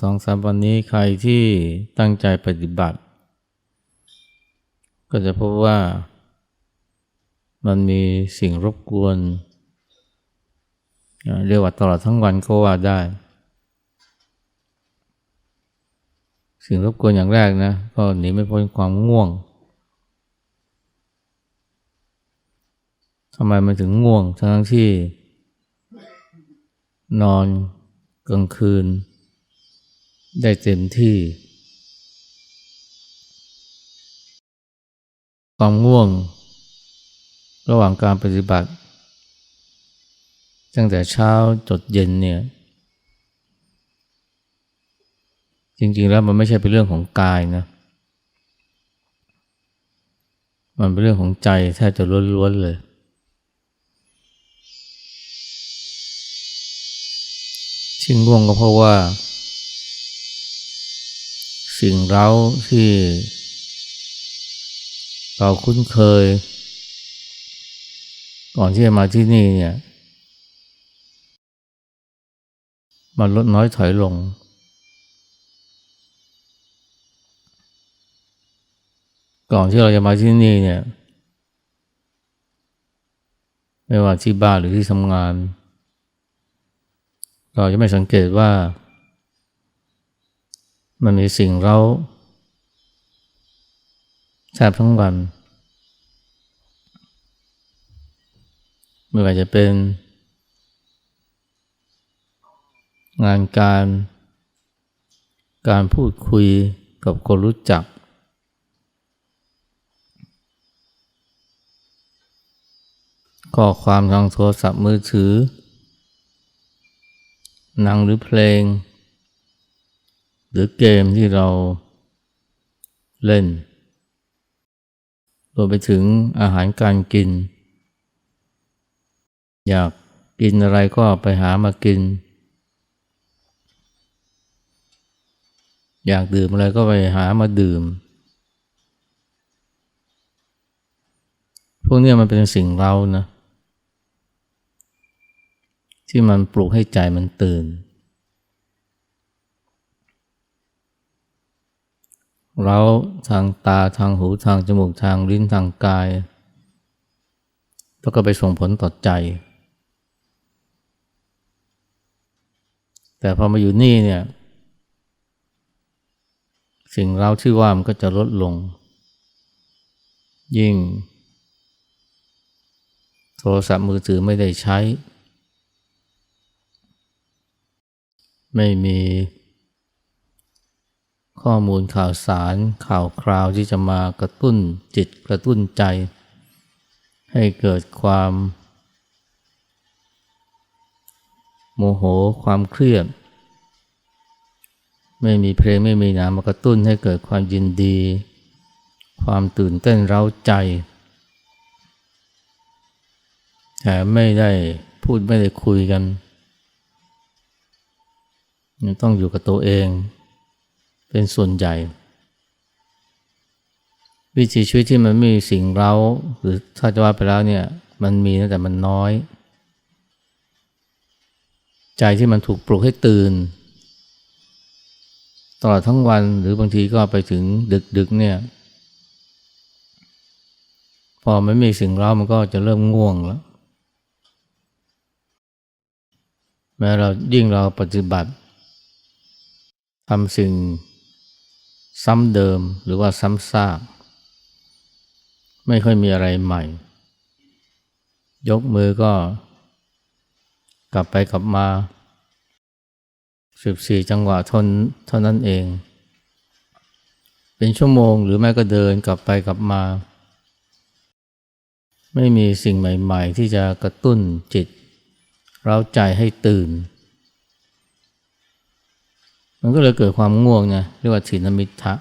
สองสามวันนี้ใครที่ตั้งใจปฏิบัติ ก็จะพบว่ามันมีสิ่งรบกวน เรียกว่าตลอดทั้งวันก็ว่าได้ สิ่งรบกวนอย่างแรกนะ ก็หนีไม่พ้นความง่วงทำไมมันถึงง่วงทั้งที่นอนกลางคืน ได้เต็มที่ ความง่วง ระหว่างการปฏิบัติ ตั้งแต่เช้าจดเย็นเนี่ย จริงๆแล้วมันไม่ใช่เป็นเรื่องของกายนะ มันเป็นเรื่องของใจแทบจะล้วนๆเลยชิงง่วงก็เพราะว่า สิ่งเร้าที่ เราคุ้นเคย ก่อนที่จะมาที่นี่เนี่ยมันลดน้อยถอยลง ก่อนที่เราจะมาที่นี่เนี่ย ไม่ว่าที่บ้านหรือที่ทำงาน เราจะไม่สังเกตว่า มันมีสิ่งเราแทบทั้งวันไม่ว่าจะเป็น งานการ การพูดคุยกับคนรู้จัก ข้อความทางโทรศัพท์มือถือ หนังหรือเพลง หรือเกมที่เราเล่นรวมไปถึงอาหารการกิน อยากกินอะไรก็ไปหามากิน อยากดื่มอะไรก็ไปหามาดื่ม พวกนี้มันเป็นสิ่งเรานะ ที่มันปลุกให้ใจมันตื่น เราทางตาทางหูทางจมูกทางลิ้นทางกาย แล้วก็ไปส่งผลต่อใจ แต่พอมาอยู่นี่เนี่ย สิ่งเราที่ว่ามันก็จะลดลง ยิ่ง โทรศัพท์มือถือไม่ได้ใช้ ไม่มี ข้อมูลข่าวสารข่าวคราวที่จะมากระตุ้นจิตกระตุ้นใจ ให้เกิดความ โมโหความเครียด ไม่มีเพลงไม่มีหนามากระตุ้นให้เกิดความยินดี ความตื่นเต้นเร้าใจแต่ไม่ได้พูดไม่ได้คุยกัน ต้องอยู่กับตัวเอง เป็นส่วนใหญ่ วิถีชีวิตที่มันไม่มีสิ่งเร้า หรือถ้าจะว่าไปแล้วเนี่ยมันมีนะแต่มันน้อย ใจที่มันถูกปลุกให้ตื่น ตลอดทั้งวันหรือบางทีก็ไปถึงดึกๆเนี่ยพอไม่มีสิ่งเร้ามันก็จะเริ่มง่วงแล้ว แม้เรายิ่งเราปฏิบัติทำสิ่ง ซ้ำเดิมหรือว่าซ้ำซากไม่ค่อยมีอะไรใหม่ ยกมือก็ กลับไปกลับมาสิบสี่จังหวะทนเท่านั้นเอง เป็นชั่วโมงหรือแม้ก็เดินกลับไปกลับมา ไม่มีสิ่งใหม่ ๆ ที่จะกระตุ้นจิต เราใจให้ตื่น มันก็เลยเกิดความง่วงไงเรียกว่าถินมิทะ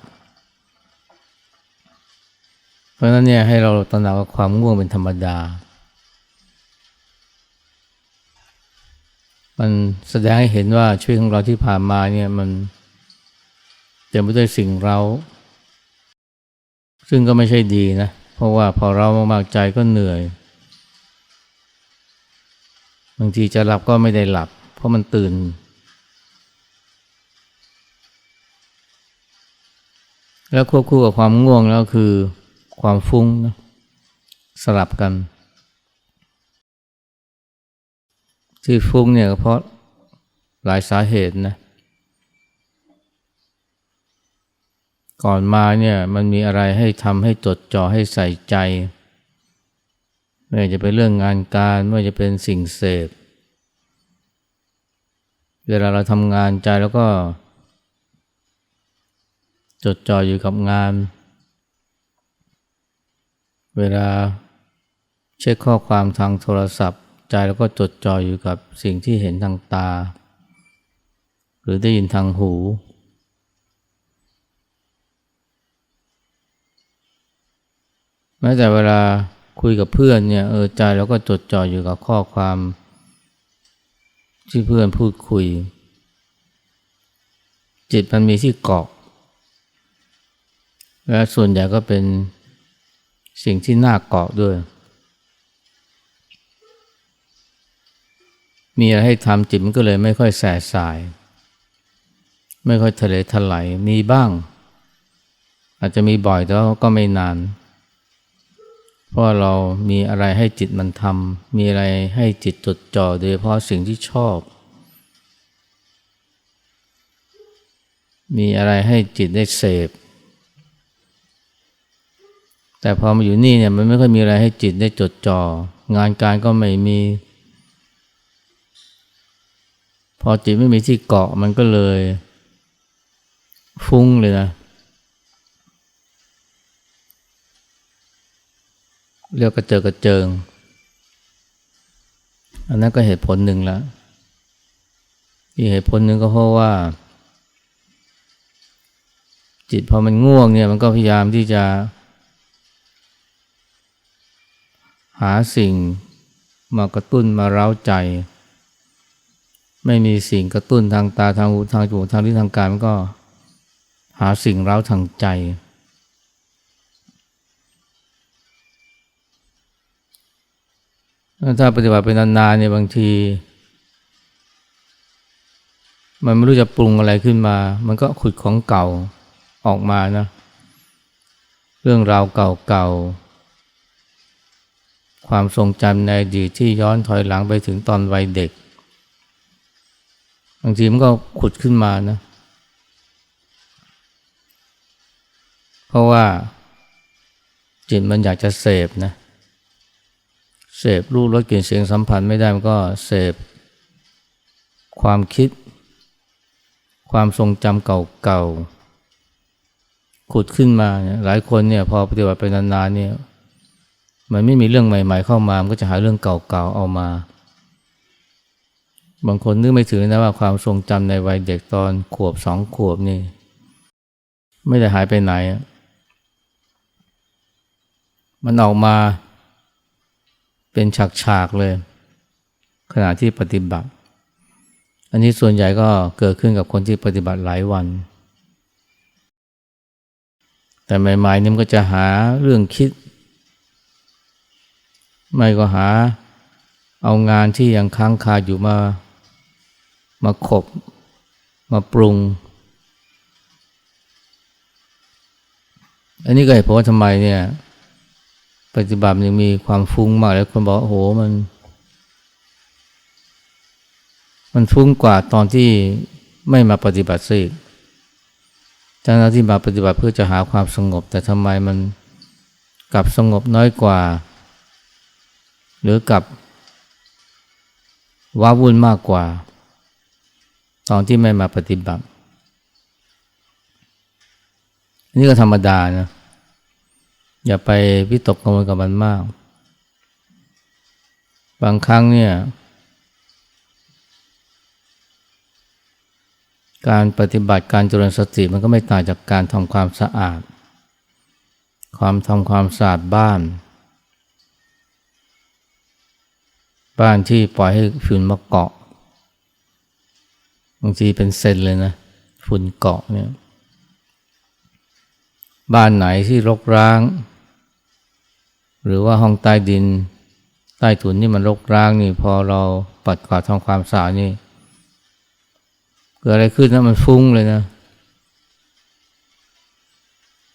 เพราะนั้นเนี่ยให้เราตระหนักว่าความง่วงเป็นธรรมดา มันแสดงให้เห็นว่าชีวิตของเราที่ผ่านมาเนี่ยมันเต็มไปด้วยสิ่งเรา ซึ่งก็ไม่ใช่ดีนะ เพราะว่าพอเรามากๆใจก็เหนื่อย บางทีจะหลับก็ไม่ได้หลับ เพราะมันตื่น แล้วควบคู่กับความง่วงแล้วคือความฟุ้งนะสลับกัน ที่ฟุ้งเนี่ยเพราะหลายสาเหตุนะก่อนมาเนี่ยมันมีอะไรให้ทำให้จดจ่อให้ใส่ใจ ไม่ว่าจะเป็นเรื่องงานการ ไม่ว่าจะเป็นสิ่งเสพเวลาเราทำงานใจแล้วก็ จดจ่ออยู่กับงาน เวลาเช็คข้อความทางโทรศัพท์ ใจแล้วก็จดจ่ออยู่กับสิ่งที่เห็นทางตา หรือได้ยินทางหู แม้แต่เวลาคุยกับเพื่อนเนี่ยเออใจเราก็จดจ่ออยู่กับข้อความ ที่เพื่อนพูดคุย จิตมันมีที่เกาะ และส่วนใหญ่ก็เป็นสิ่งที่น่าเกาะด้วย มีอะไรให้ทำจิตมันก็เลยไม่ค่อยแสสาย ไม่ค่อยทะเลทลายมีบ้าง อาจจะมีบ่อยแต่ก็ไม่นาน เพราะเรามีอะไรให้จิตมันทำมีอะไรให้จิตจดจ่อโดยเฉพาะสิ่งที่ชอบ มีอะไรให้จิตได้เสพ แต่พอมาอยู่นี่เนี่ยมันไม่ค่อยมีอะไรให้จิตได้จดจ่องานการก็ไม่มี พอจิตไม่มีที่เกาะมันก็เลย ฟุ้งเลยนะเรียกกระเจิงกระเจิง อันนั้นก็เหตุผลหนึ่งละอีกเหตุผลหนึ่งก็เพราะว่า จิตพอมันง่วงเนี่ยมันก็พยายามที่จะ หาสิ่งมากระตุ้นมาเร้าใจ ไม่มีสิ่งกระตุ้นทางตาทางหูทางจมูกทางลิ้นทางกายมันก็หาสิ่งเร้าทางใจ ถ้าปฏิบัติเป็นนานๆเนี่ยบางที มันไม่รู้จะปรุงอะไรขึ้นมา มันก็ขุดของเก่าออกมานะ เรื่องราวเก่าๆ ความทรงจำในอดีตที่ย้อนถอยหลังไปถึงตอนวัยเด็ก บางทีมันก็ขุดขึ้นมานะ เพราะว่าจิตมันอยากจะเสพนะ เสพรูปรสกลิ่นเสียงสัมผัสไม่ได้มันก็เสพความคิด ความทรงจำเก่าๆ ขุดขึ้นมาเนี่ยหลายคนเนี่ยพอปฏิบัติไปนานๆเนี่ย มันไม่มีเรื่องใหม่ ๆ เข้ามา มันก็จะหาเรื่องเก่าๆเอามา บางคนนึกไม่ถึงนะว่าความทรงจำในวัยเด็กตอนขวบสองขวบนี่ ไม่ได้หายไปไหน มันออกมาเป็นฉากๆเลย ขณะที่ปฏิบัติ อันนี้ส่วนใหญ่ก็เกิดขึ้นกับคนที่ปฏิบัติหลายวัน แต่ใหม่ๆนี่มันก็จะหาเรื่องคิด ไม่ก็หาเอางานที่ยังค้างคาอยู่มา มาขบ มาปรุง อันนี้ก็เหตุผลว่าทำไมเนี่ย ปฏิบัติยังมีความฟุ้งมากแล้วคนบอกโอ้โหมัน มันฟุ้งกว่าตอนที่ไม่มาปฏิบัติสิทั้งที่มาปฏิบัติเพื่อจะหาความสงบ แต่ทำไมมันกลับสงบน้อยกว่า หรือกับว้าวุ่นมากกว่า ตอนที่ไม่มาปฏิบัตินนี้ก็ธรรมดานะ อย่าไปวิตกกังวลกับมันมาก บางครั้งเนี่ย การปฏิบัติการเจริญสติมันก็ไม่ต่างจากการทำความสะอาด ความทำความสะอาดบ้าน บ้านที่ปล่อยให้ฝุ่นมาเกาะบางทีเป็นเซนเลยนะฝุ่นเกาะเนี่ยบ้านไหนที่รกร้าง หรือว่าห้องใต้ดิน ใต้ถุนนี่มันรกร้างนี่พอเราปัดกวาดทำความสะอาดนี่เกิดอะไรขึ้นนะมันฟุ้งเลยนะ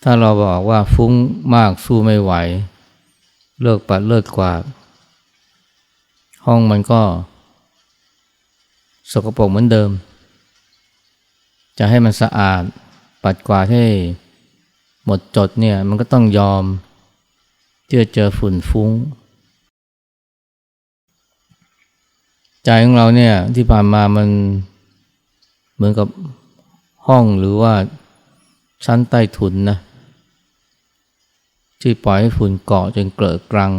ถ้าเราบอกว่าฟุ้งมากสู้ไม่ไหว เลิกปัดเลิกกวาด ห้องมันก็สกปรกเหมือนเดิม จะให้มันสะอาดปัดกวาดให้หมดจดเนี่ยมันก็ต้องยอมที่จะเจอฝุ่นฟุ้ง ใจของเราเนี่ยที่ผ่านมามันเหมือนกับห้องหรือว่าชั้นใต้ถุนนะที่ปล่อยให้ฝุ่นเกาะจนเกลอะกรัง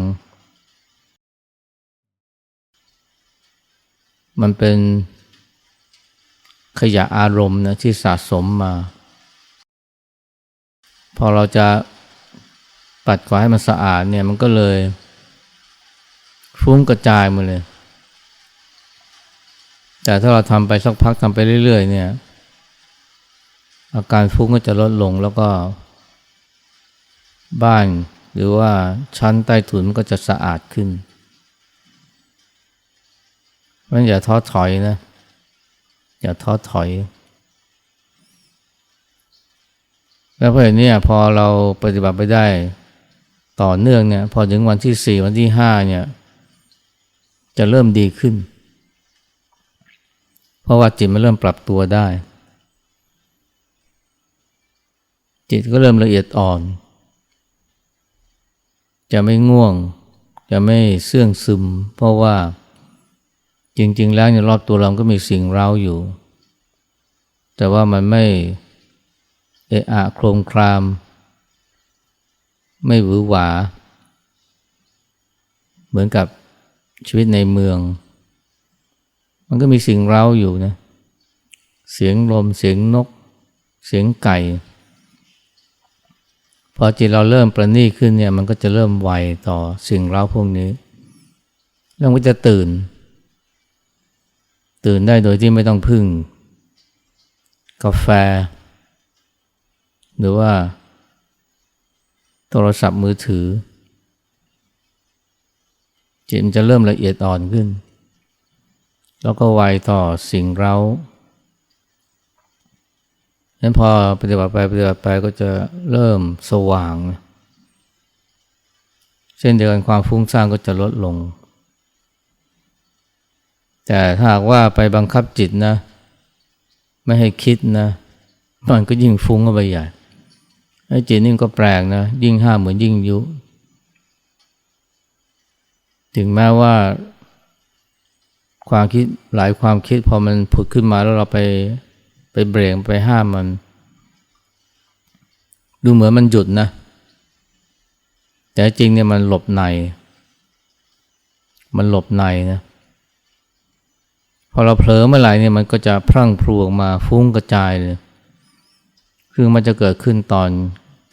มันเป็นขยะอารมณ์นะที่สะสมมา พอเราจะปัดกวาดให้มันสะอาดเนี่ยมันก็เลยฟุ้งกระจายมาเลย แต่ถ้าเราทำไปสักพักทำไปเรื่อย ๆ เนี่ย อาการฟุ้งก็จะลดลงแล้วก็ บ้านหรือว่าชั้นใต้ถุนก็จะสะอาดขึ้น เพราะอย่าท้อถอยนะ อย่าท้อถอย แล้วเพราะนี้พอเราปฏิบัติไปได้ต่อเนื่องเนี่ย พอถึงวันที่สี่วันที่ห้าเนี่ย จะเริ่มดีขึ้น เพราะว่าจิตมันเริ่มปรับตัวได้ จิตก็เริ่มละเอียดอ่อน จะไม่ง่วง จะไม่เสื่องซึม เพราะว่า จริง ๆ แล้วในรอบตัวเราก็มีสิ่งเร้าอยู่ แต่ว่ามันไม่เอะอะโครมคราม ไม่หวือหวา เหมือนกับชีวิตในเมือง มันก็มีสิ่งเร้าอยู่นะ เสียงลม เสียงนก เสียงไก่ พอจิตเราเริ่มประณีขึ้นเนี่ย มันก็จะเริ่มไวต่อสิ่งเร้าพวกนี้แล้วมันจะตื่น ตื่นได้โดยที่ไม่ต้องพึ่ง กาแฟ หรือว่า โทรศัพท์มือถือ จิตมันจะเริ่มละเอียดอ่อนขึ้น แล้วก็ไวต่อสิ่งเร้านั้นพอปฏิบัติไปปฏิบัติไปก็จะเริ่มสว่าง เช่นเดียวกันความฟุ้งซ่านก็จะลดลง แต่ถ้าหากว่าไปบังคับจิตนะ ไม่ให้คิดนะ มันก็ยิ่งฟุ้งเข้าไปใหญ่ไอ้จิตนี่ก็แปลกนะ ยิ่งห้ามเหมือนยิ่งยุ ถึงแม้ว่า ความคิดหลายความคิดพอมันผุดขึ้นมาแล้วเราไปไปเบรกไปห้ามมัน ดูเหมือนมันหยุดนะ แต่จริงเนี่ยมันหลบใน มันหลบในนะ อเราเผลอเมื่อไหร่เนี่ยมันก็จะพรั่งพรูออกมาฟุ้งกระจายเลย คือมันจะเกิดขึ้นตอน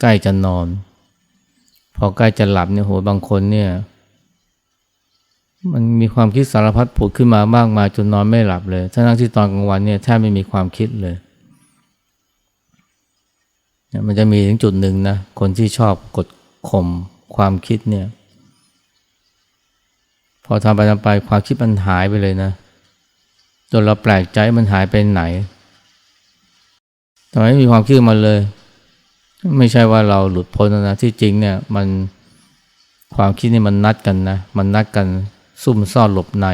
ใกล้จะนอน พอใกล้จะหลับเนี่ยโหบางคนเนี่ย มันมีความคิดสารพัดผุดขึ้นมามากมายจนนอนไม่หลับเลย ทั้งที่ตอนกลางวันเนี่ยแทบไม่มีความคิดเลย มันจะมีถึงจุดหนึ่งนะ คนที่ชอบกดข่มความคิดเนี่ย พอทำไปทำไปความคิดมันหายไปเลยนะ จนเราแปลกใจมันหายไปไหนทำไมมีความคิดมาเลย ไม่ใช่ว่าเราหลุดพ้นนะที่จริงเนี่ยมันความคิดนี่มันนัดกันนะ มันนัดกันซุ่มซ่อนหลบใน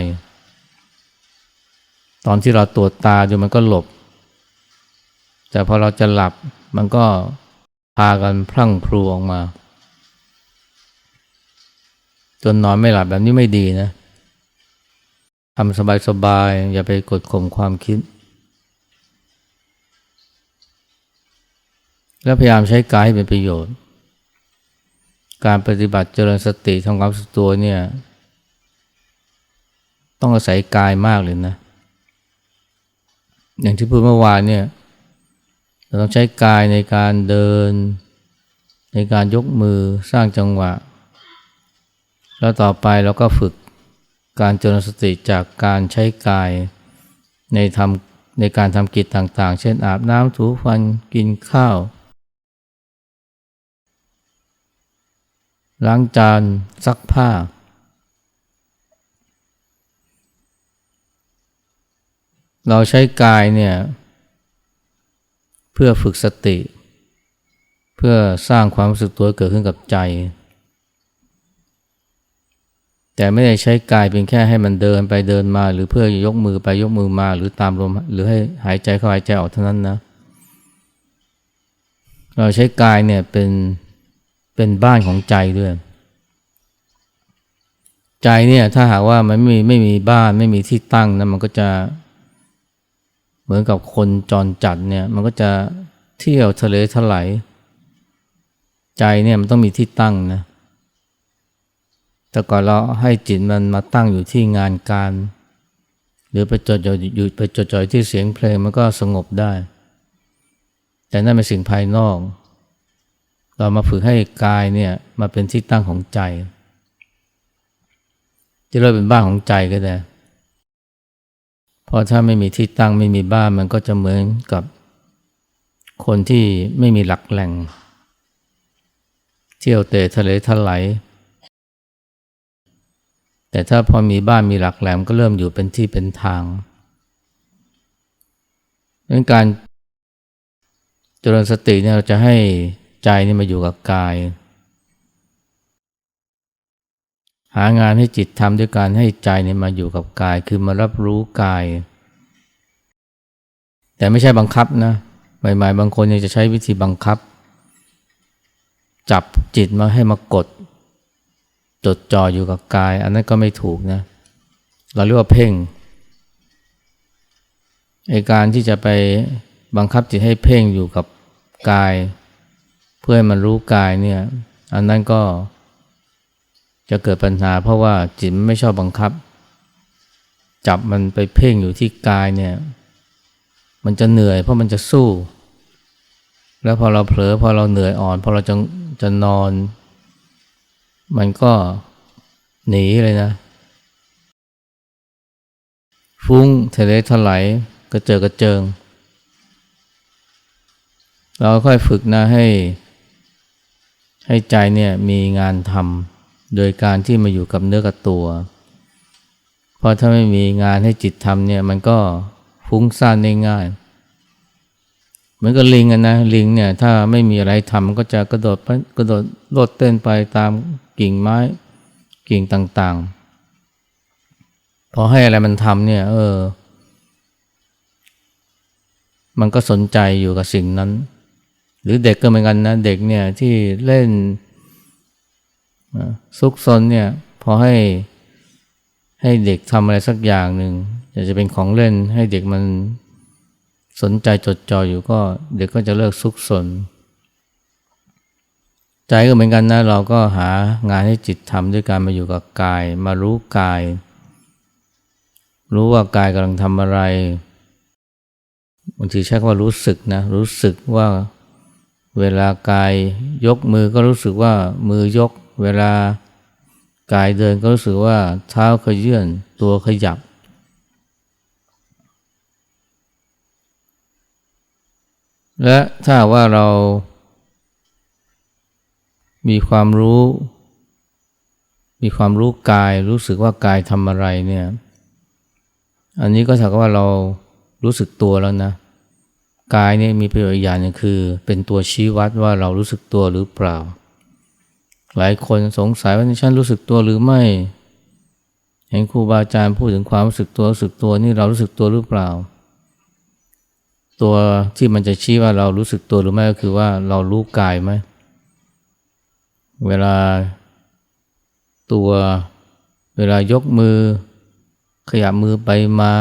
ตอนที่เราตรวจตาดูมันก็หลบ แต่พอเราจะหลับมันก็พากันพลั่งพลูออกมา จนนอนไม่หลับแบบนี้ไม่ดีนะทำสบายๆ อย่าไปกดข่มความคิด แล้วพยายามใช้กายให้เป็นประโยชน์ การปฏิบัติเจริญสติทำความสุขตัวเนี่ย ต้องอาศัยกายมากเลยนะ อย่างที่พูดเมื่อวานเนี่ยเราต้องใช้กายในการเดิน ในการยกมือสร้างจังหวะ แล้วต่อไปเราก็ฝึก การเจริญสติจากการใช้กายในทำในการทำกิจต่างๆ เช่นอาบน้ำถูฟันกินข้าว ล้างจานซักผ้า เราใช้กายเนี่ยเพื่อฝึกสติเเพื่อสร้างความรู้สึกตัวเกิดขึ้นกับใจ แต่ไม่ได้ใช้กายเพียงแค่ให้มันเดินไปเดินมา หรือเพื่อยกมือไปยกมือมา หรือตามลมหรือให้หายใจเข้าหายใจออกเท่านั้นนะ เราใช้กายเนี่ยเป็นเป็นบ้านของใจด้วย ใจเนี่ยถ้าหากว่ามันไม่มีไม่มีบ้านไม่มีที่ตั้งนะมันก็จะเหมือนกับคนจรจัดเนี่ยมันก็จะเที่ยวทะเลทลายใจเนี่ยมันต้องมีที่ตั้งนะ แต่ก่อนเราให้จิตมันมาตั้งอยู่ที่งานการ หรือไปจดจ่อยอยู่ไปจดจ่อยที่เสียงเพลงมันก็สงบได้ แต่นั่นเป็นสิ่งภายนอก เรามาฝึกให้กายเนี่ยมาเป็นที่ตั้งของใจ จะเริ่มเป็นบ้านของใจก็ได้เพราะถ้าไม่มีที่ตั้งไม่มีบ้านมันก็จะเหมือนกับคนที่ไม่มีหลักแหล่ง เที่ยวเตะทะเลทลาย แต่ถ้าพอมีบ้านมีหลักแหลมก็เริ่มอยู่เป็นที่เป็นทางดังการเจริญสติเนี่ยเราจะให้ใจนี่มาอยู่กับกาย หางานให้จิตทำด้วยการให้ใจนี่มาอยู่กับกาย คือมารับรู้กาย แต่ไม่ใช่บังคับนะใหม่ๆบางคนยังจะใช้วิธีบังคับ จับจิตมาให้มากด จดจ่ออยู่กับกาย อันนั้นก็ไม่ถูกนะ เราเรียกว่าเพ่งไอการที่จะไปบังคับจิตให้เพ่งอยู่กับกาย เพื่อให้มันรู้กายเนี่ย อันนั้นก็จะเกิดปัญหา เพราะว่าจิตไม่ชอบบังคับ จับมันไปเพ่งอยู่ที่กายเนี่ย มันจะเหนื่อยเพราะมันจะสู้ แล้วพอเราเผลอพอเราเหนื่อยอ่อน พอเราจะจะนอน มันก็หนีเลยนะ ฟุ้งทะเลถลายกระเจิงกระเจิง เราค่อยฝึกนะให้ ให้ใจเนี่ยมีงานทำโดยการที่มาอยู่กับเนื้อกับตัว เพราะถ้าไม่มีงานให้จิตทำเนี่ยมันก็ฟุ้งซ่านได้ง่ายเหมือนกับลิงอะนะลิงเนี่ยถ้าไม่มีอะไรทำก็จะกระโดดกระโดดโลดเต้นไปตาม กิ่งไม้กิ่งต่างๆ พอให้อะไรมันทำเนี่ยเออ มันก็สนใจอยู่กับสิ่งนั้น หรือเด็กก็เหมือนกันนะเด็กเนี่ยที่เล่นซุกซนเนี่ยพอให้ให้เด็กทำอะไรสักอย่างหนึ่งอยากจะเป็นของเล่นให้เด็กมันสนใจจดจ่ออยู่ก็เด็กก็จะเลิกซุกซน ใจก็เหมือนกันนะเราก็หางานให้จิตทำด้วยการมาอยู่กับกาย มารู้กาย รู้ว่ากายกำลังทำอะไรบางทีใช้คำว่ารู้สึกนะรู้สึกว่าเวลากายยกมือก็รู้สึกว่ามือยก เวลากายเดินก็รู้สึกว่าเท้าขยื่นตัวขยับ และถ้าว่าเรา มีความรู้ มีความรู้กาย รู้สึกว่ากายทำอะไรเนี่ย อันนี้ก็เท่ากับว่าเรารู้สึกตัวแล้วนะ กายเนี่ยมีประโยชน์อย่างนึงคือ เป็นตัวชี้วัดว่าเรารู้สึกตัวหรือเปล่า หลายคนสงสัยว่าฉันรู้สึกตัวหรือไม่ เห็นครูบาอาจารย์พูดถึงความรู้สึกตัวรู้สึกตัวนี่เรารู้สึกตัวหรือเปล่า ตัวที่มันจะชี้ว่าเรารู้สึกตัวหรือไม่ก็คือว่าเรารู้กายไหม เวลาตัวเวลายกมือ ขยับมือไปมา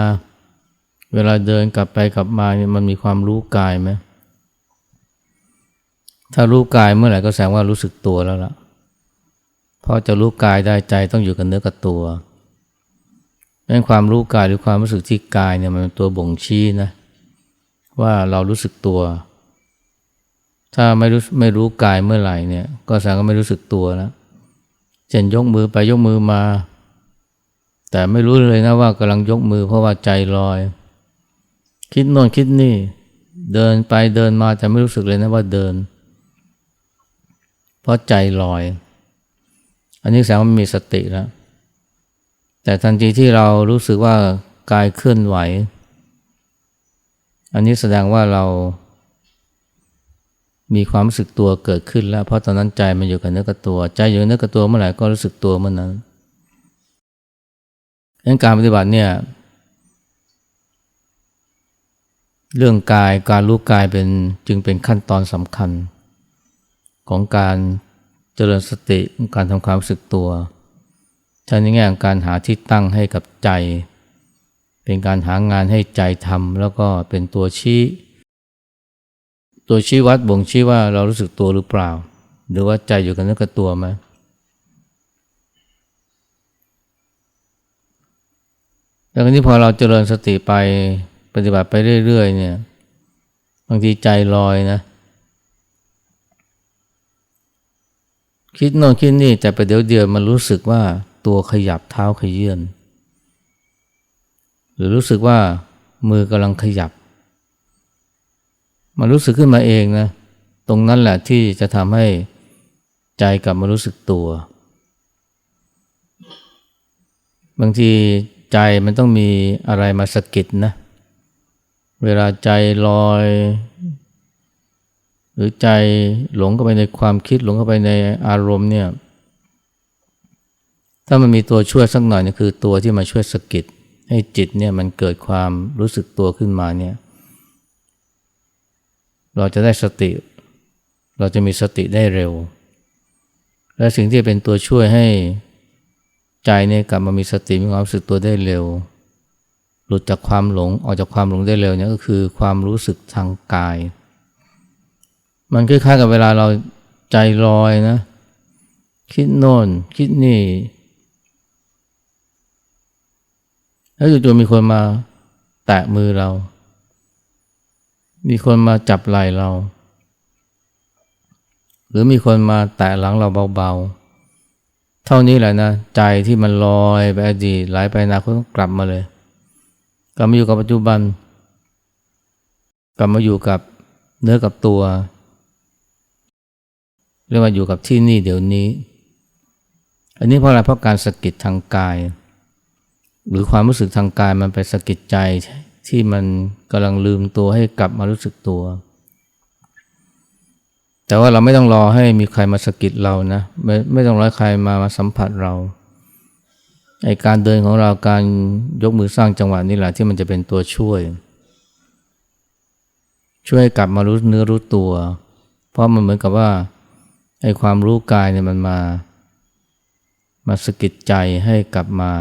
เวลาเดินกลับไปกลับมาเนี่ยมันมีความรู้กายไหมถ้ารู้กายเมื่อไหร่ก็แสดงว่ารู้สึกตัวแล้วล่ะเพราะจะรู้กายได้ใจต้องอยู่กับเนื้อกับตัวเป็นความรู้กายหรือความรู้สึกที่กายเนี่ยมันเป็นตัวบ่งชี้นะว่าเรารู้สึกตัว ถ้าไม่รู้ไม่รู้กายเมื่อไหร่เนี่ย ก็แสดงว่าไม่รู้สึกตัวแล้วเช่นยกมือไปยกมือมา แต่ไม่รู้เลยนะว่ากำลังยกมือเพราะว่าใจลอย คิดโน่นคิดนี่ เดินไปเดินมาแต่ไม่รู้สึกเลยนะว่าเดิน เพราะใจลอย อันนี้แสดงว่ามีสติแล้ว แต่ทันทีที่เรารู้สึกว่ากายเคลื่อนไหว อันนี้แสดงว่าเรา มีความรู้สึกตัวเกิดขึ้นแล้ว เพราะตอนนั้นใจมันอยู่กับเนื้อกับตัว ใจอยู่กับเนื้อกับตัวเมื่อไหร่ก็รู้สึกตัวเมื่อนั้นดังการปฏิบัติเนี่ย เรื่องกายการรู้กายเป็นจึงเป็นขั้นตอนสำคัญ ของการเจริญสติการทำความรู้สึกตัวใช้ในแง่ของการหาที่ตั้งให้กับใจ เป็นการหางานให้ใจทำแล้วก็เป็นตัวชี้ ตัวชี้วัดบ่งชี้ว่าเรารู้สึกตัวหรือเปล่า หรือว่าใจอยู่กับเนื้อกับตัวไหมแล้วนี้พอเราเจริญสติไปปฏิบัติไปเรื่อยๆเนี่ย บางทีใจลอยนะ คิดโน่นคิดนี่แต่ไปเดี๋ยวเดียวมันรู้สึกว่าตัวขยับเท้าขยื่นหรือรู้สึกว่ามือกำลังขยับ มันรู้สึกขึ้นมาเองนะ ตรงนั้นแหละที่จะทำให้ใจกลับมารู้สึกตัว บางทีใจมันต้องมีอะไรมาสะกิดนะ เวลาใจลอย หรือใจหลงเข้าไปในความคิดหลงเข้าไปในอารมณ์เนี่ย ถ้ามันมีตัวช่วยสักหน่อยนี่คือตัวที่มาช่วยสะกิดให้จิตเนี่ยมันเกิดความรู้สึกตัวขึ้นมาเนี่ย เราจะได้สติ เราจะมีสติได้เร็ว และสิ่งที่เป็นตัวช่วยให้ใจเนี่ยกลับมามีสติมีความรู้สึกตัวได้เร็ว หลุดจากความหลงออกจากความหลงได้เร็วเนี่ยก็คือความรู้สึกทางกาย มันคล้ายๆกับเวลาเราใจลอยนะ คิดโน่น คิดนี่ แล้วจู่ๆมีคนมาแตะมือเรา มีคนมาจับไหล่เรา หรือมีคนมาแตะหลังเราเบาๆ เท่านี้แหละนะใจที่มันลอยไปอดีตไหลไปอนาคตกลับมาเลย กลับมาอยู่กับปัจจุบัน กลับมาอยู่กับเนื้อกับตัว เรียกว่าอยู่กับที่นี่เดี๋ยวนี้ อันนี้เพราะอะไรเพราะการสะกิดทางกาย หรือความรู้สึกทางกายมันไปสะกิดใจ ที่มันกำลังลืมตัวให้กลับมารู้สึกตัว แต่ว่าเราไม่ต้องรอให้มีใครมาสะกิดเรานะไม่ไม่ต้องรอให้ใครมามาสัมผัสเราไอการเดินของเราการยกมือสร้างจังหวะนี่แหละที่มันจะเป็นตัวช่วย ช่วยกลับมารู้เนื้อรู้ตัว เพราะมันเหมือนกับว่าไอความรู้กายเนี่ยมันมา มาสะกิดใจให้กลับมา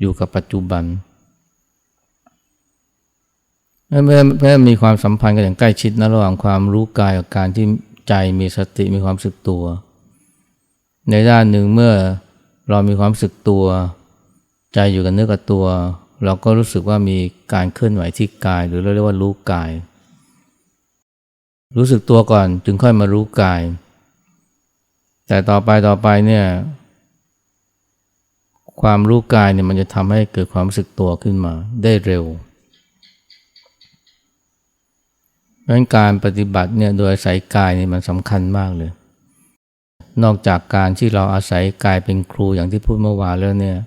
อยู่กับปัจจุบันเมื่อเมื่อมีความสัมพันธ์กันอย่างใกล้ชิดนะระหว่างความรู้กายกับการที่ใจมีสติมีความสึกตัว ในด้านหนึ่งเมื่อเรามีความสึกตัว ใจอยู่กับเนื้อกับตัว เราก็รู้สึกว่ามีการเคลื่อนไหวที่กาย หรือเราเรียกว่ารู้กาย รู้สึกตัวก่อนจึงค่อยมารู้กาย แต่ต่อไปต่อไปเนี่ยความรู้กายเนี่ยมันจะทำให้เกิดความรู้สึกตัวขึ้นมาได้เร็ว เพราะฉะนั้นการปฏิบัติเนี่ยโดยอาศัยกายนี่มันสำคัญมากเลย นอกจากการที่เราอาศัยกายเป็นครูอย่างที่พูดเมื่อวานแล้วเนี่ย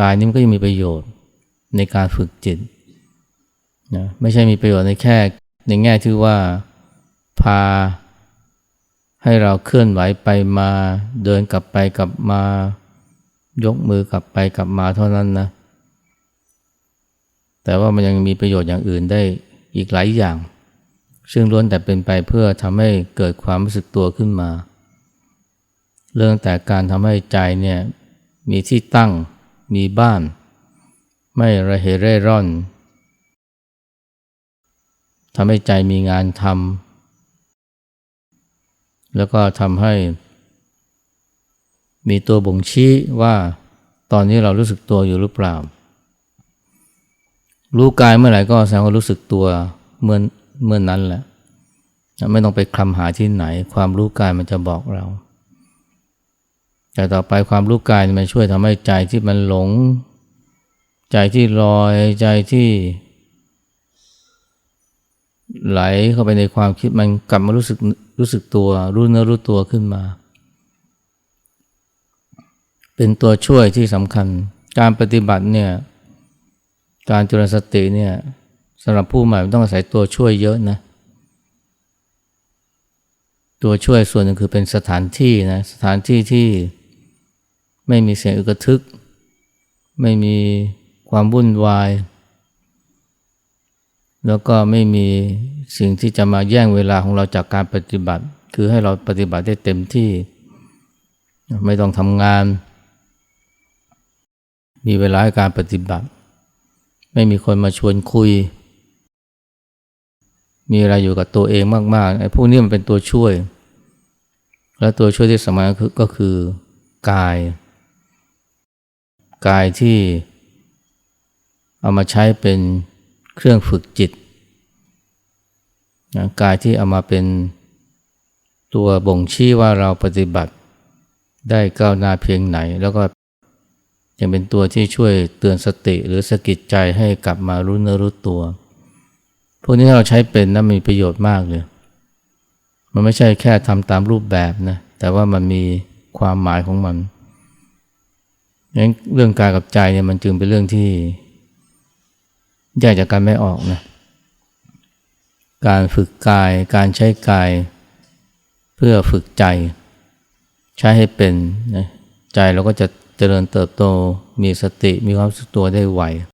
กายนี้มันก็ยังมีประโยชน์ในการฝึกจิตนะไม่ใช่มีประโยชน์ในแค่ในแง่ที่ว่าพาให้เราเคลื่อนไหวไปมาเดินกลับไปกลับมายกมือกลับไปกลับมาเท่านั้นนะ แต่ว่ามันยังมีประโยชน์อย่างอื่นได้อีกหลายอย่าง ซึ่งล้วนแต่เป็นไปเพื่อทำให้เกิดความรู้สึกตัวขึ้นมา เรื่องแต่การทำให้ใจเนี่ยมีที่ตั้งมีบ้าน ไม่ระเหเร่ร่อนทำให้ใจมีงานทำแล้วก็ทำให้ มีตัวบ่งชี้ว่าตอนนี้เรารู้สึกตัวอยู่หรือเปล่า รู้กายเมื่อไหร่ก็แสดงว่ารู้สึกตัวเหมือน เมื่อนนั้นแหละไม่ต้องไปคลำหาที่ไหน ความรู้กายมันจะบอกเรา แต่ต่อไปความรู้กายมันช่วยทำให้ใจที่มันหลง ใจที่ลอยใจที่ ไหลเข้าไปในความคิดมันกลับมารู้สึกรู้สึกตัว รู้เนื้อรู้ตัวขึ้นมา เป็นตัวช่วยที่สำคัญ การปฏิบัติเนี่ยการจุลสติเนี่ย สำหรับผู้ใหม่ต้องอาศัยตัวช่วยเยอะนะ ตัวช่วยส่วนหนึ่งคือเป็นสถานที่นะ สถานที่ที่ไม่มีเสียงอึกทึก ไม่มีความวุ่นวาย แล้วก็ไม่มีสิ่งที่จะมาแย่งเวลาของเราจากการปฏิบัติ คือให้เราปฏิบัติได้เต็มที่ ไม่ต้องทำงาน มีเวลาให้การปฏิบัติ ไม่มีคนมาชวนคุย มีอะไรอยู่กับตัวเองมากๆไอ้พวกนี้มันเป็นตัวช่วย และตัวช่วยที่สำคัญก็คือกาย กายที่เอามาใช้เป็นเครื่องฝึกจิตนะกายที่เอามาเป็นตัวบ่งชี้ว่าเราปฏิบัติได้ก้าวหน้าเพียงไหน แล้วก็ยังเป็นตัวที่ช่วยเตือนสติหรือสะกิดใจให้กลับมารู้เนื้อรู้ตัว พวกนี้ถ้าเราใช้เป็นนะมีประโยชน์มากเลย มันไม่ใช่แค่ทำตามรูปแบบนะ แต่ว่ามันมีความหมายของมันงั้นเรื่องกายกับใจเนี่ยมันจึงเป็นเรื่องที่แยกจากกันไม่ออกนะ การฝึกกาย การใช้กาย เพื่อฝึกใจ ใช้ให้เป็นนะใจเราก็จะเจริญเติบโต มีสติ มีความรู้สึกตัวได้ไว